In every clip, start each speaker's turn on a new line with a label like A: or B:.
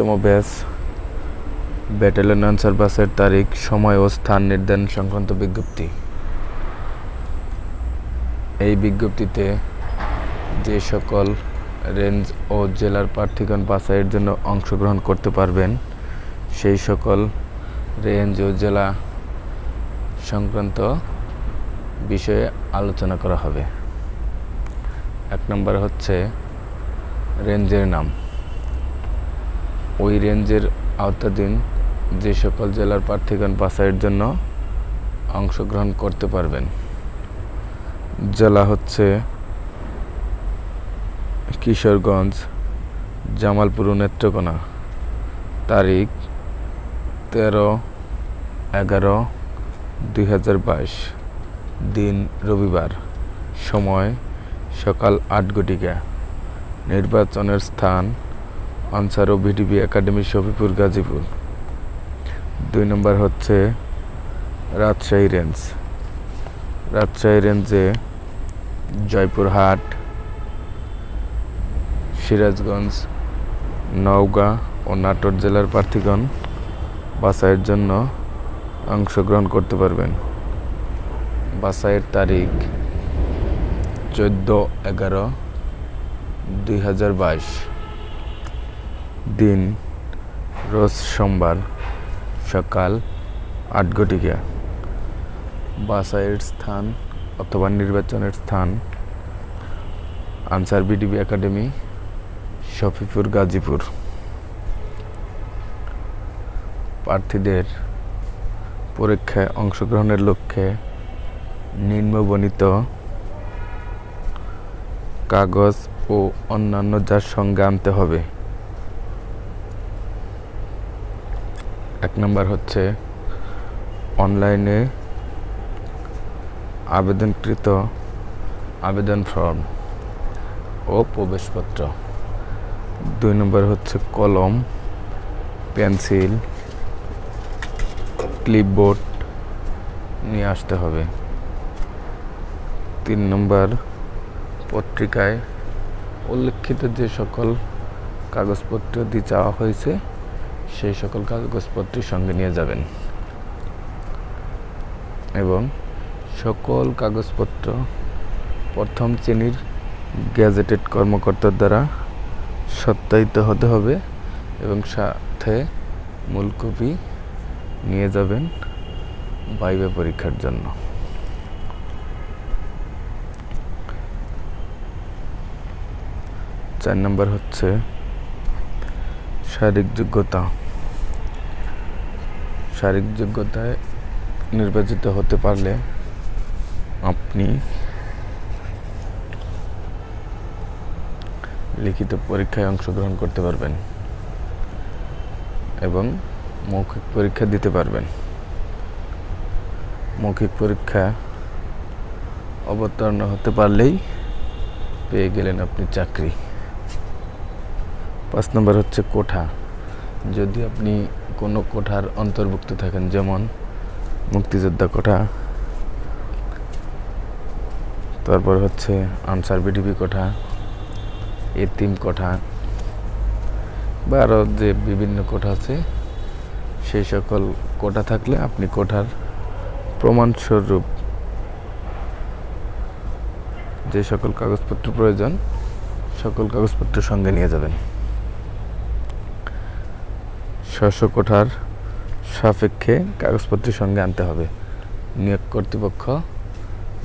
A: বাইশতম batch. Battalion answer বাসের তারিখ, সময় ও স্থান নির্ধারণ সংক্রান্ত বিজ্ঞপ্তি। এই বিজ্ঞপ্তিতে যে সকল রেঞ্জ ও জেলার প্রার্থীগণ বাছাইয়ের জন্য অংশগ্রহণ করতে পারবেন, সেই সকল রেঞ্জ ও জেলা সংক্রান্ত বিষয়ে আলোচনা করা হবে। এক নম্বর হচ্ছে রেঞ্জের নাম। ওই রেঞ্জের আওতাধীন যে সকল জেলার প্রার্থীগণ বাছাইয়ের জন্য অংশগ্রহণ করতে পারবেন। জেলা হচ্ছে কিশোরগঞ্জ, জামালপুর নেত্রকোনা। তারিখ তেরো এগারো দুই হাজার বাইশ, দিন রবিবার। সময় সকাল আট ঘটিকা নির্বাচনের স্থান আনসার ও ভিডিপি একাডেমি শফিপুর, গাজীপুর। দুই নম্বর হচ্ছে রাজশাহী রেঞ্জ। রাজশাহী রেঞ্জে জয়পুরহাট, সিরাজগঞ্জ, নওগাঁ ও নাটোর জেলার প্রার্থীগণ বাছাইয়ের জন্য অংশগ্রহণ করতে পারবেন। বাছাইয়ের তারিখ চোদ্দ এগারো দুই হাজার বাইশ। দিন, রোজ সোমবার সকাল আট ঘটিকা বাছাইয়ের স্থান অথবা নির্বাচনের স্থান, আনসার বিডিবি একাডেমি শফিপুর গাজীপুর। প্রার্থীদের পরীক্ষায় অংশগ্রহণের লক্ষ্যে নিম্নবণিত কাগজ ও অন্যান্য যার সঙ্গে আনতে হবে। এক নম্বর হচ্ছে অনলাইনে আবেদনকৃত আবেদন ফর্ম ও প্রবেশপত্র। দুই নম্বর হচ্ছে কলম, পেন্সিল, ক্লিপবোর্ড নিয়ে আসতে হবে। তিন নম্বর পত্রিকায় উল্লেখিত যে সকল কাগজপত্র দিয়ে চাওয়া হয়েছে সেই সকল কাগজপত্রের সঙ্গে নিয়ে যাবেন। এবং সকল কাগজপত্র প্রথম শ্রেণির গ্যাজেটেড কর্মকর্তার দ্বারা সত্যায়িত হতে হবে এবং সাথে মূল কপি নিয়ে যাবেন বাইবে পরীক্ষার জন্য। চার নম্বর হচ্ছে শারীরিক যোগ্যতা। শারীরিক যোগ্যতায় নির্বাচিত হতে পারলে আপনি লিখিত পরীক্ষায় অংশগ্রহণ করতে পারবেন এবং মৌখিক পরীক্ষা দিতে পারবেন। মৌখিক পরীক্ষা অবতীর্ণ হতে পারলেই পেয়ে গেলেন আপনি চাকরি। পাঁচ নম্বর হচ্ছে কোঠা। যদি আপনি কোনো কোঠার অন্তর্ভুক্ত থাকেন, যেমন মুক্তিযোদ্ধা কোঠা, তারপর হচ্ছে আনসার বিডিপি কোঠা, এতিম কোঠা, বা আরও যে বিভিন্ন কোঠা আছে, সেই সকল কোঠা থাকলে আপনি কোঠার প্রমাণস্বরূপ যে সকল কাগজপত্র প্রয়োজন, সকল কাগজপত্র সঙ্গে নিয়ে যাবেন। স্ব কোঠার সাপেক্ষে কাগজপত্রের সঙ্গে আনতে হবে। নিয়োগ কর্তৃপক্ষ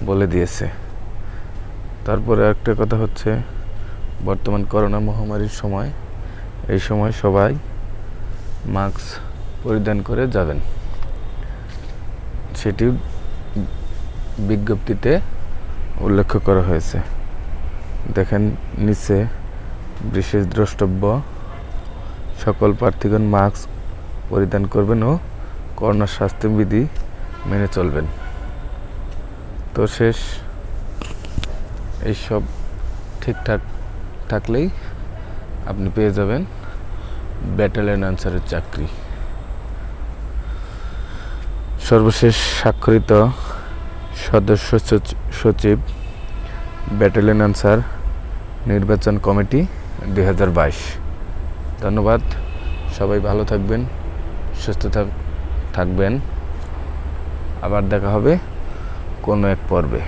A: বলে দিয়েছে। তারপরে একটা কথা হচ্ছে, বর্তমান করোনা মহামারীর সময়, এই সময় সবাই মাস্ক পরিধান করে যাবেন। সেটি বিজ্ঞপ্তিতে উল্লেখ করা হয়েছে। দেখেন, নিচে বিশেষ দ্রষ্টব্য সকল প্রার্থীগণ মাস্ক পরিধান করবেন ও করোনা স্বাস্থ্যবিধি মেনে চলবেন। তো শেষ, এইসব ঠিকঠাক থাকলেই আপনি পেয়ে যাবেন ব্যাটালিয়ন আনসারের চাকরি। সর্বশেষ স্বাক্ষরিত সদস্য সচ- সচিব ব্যাটালিয়ন আনসার নির্বাচন কমিটি দু হাজার বাইশ। ধন্যবাদ। সবাই ভালো থাকবেন সুস্থ থাক- থাকবেন। আবার দেখা হবে কোনো এক পর্বে।